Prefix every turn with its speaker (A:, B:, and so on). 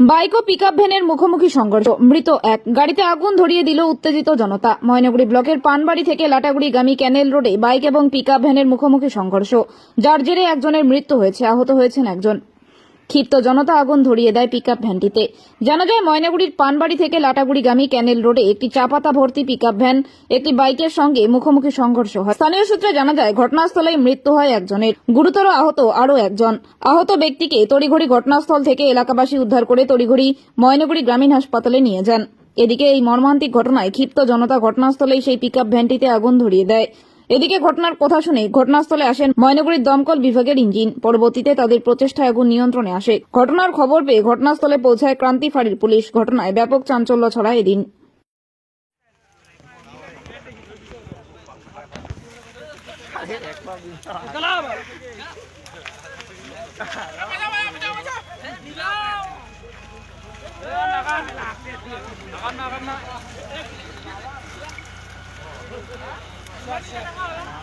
A: Bike ও pickup ভ্যানের মুখোমুখি সংঘর্ষ। মৃত এক। গাড়িতে আগুন ধরিয়ে দিল উত্তেজিত জনতা। ময়নগুড়ি ব্লকের পানবাড়ি থেকে লাটাগুড়িগামী ক্যানেল রোডে বাইক এবং পিকআপ ভ্যানের মুখোমুখি সংঘর্ষ। যার জেরে একজনের মৃত্যু হয়েছে। আহত হয়েছেন একজন। ক্ষিপ্ত জনতা আগুন ধরিয়ে দেয় পিকআপ ভ্যানটিতে। জানা যায়, ময়নাগুড়ির পানবাড়ি থেকে লাটাগুড়িগামী ক্যানেল রোডে একটি চাপাতা ভর্তি পিকআপ ভ্যান, একটি বাইকের সঙ্গে মুখোমুখি সংঘর্ষ হয়। স্থানীয় সূত্রে জানা যায়, ঘটনাস্থলেই মৃত্যু হয় একজনের। গুরুতর আহত আরও একজন। আহত ব্যক্তিকে তড়িঘড়ি ঘটনাস্থল থেকে এলাকাবাসী উদ্ধার করে তড়িঘড়ি ময়নাগুড়ি গ্রামীণ হাসপাতালে নিয়ে যান। এদিকে এই মর্মান্তিক ঘটনায় ক্ষিপ্ত জনতা ঘটনাস্থলেই সেই পিকআপ ভ্যানটিতে আগুন ধরিয়ে দেয়। এদিকে ঘটনার কথা শুনে ঘটনাস্থলে আসেন ময়নগরীর দমকল বিভাগের ইঞ্জিন। পরবর্তীতে তাদের প্রচেষ্টায় আগুন নিয়ন্ত্রণে আসে। ঘটনার খবর পেয়ে ঘটনাস্থলে পৌঁছায় ক্রান্তি ফাঁড়ির পুলিশ। ঘটনায় ব্যাপক চাঞ্চল্য ছড়ায় এদিন।
B: Kan.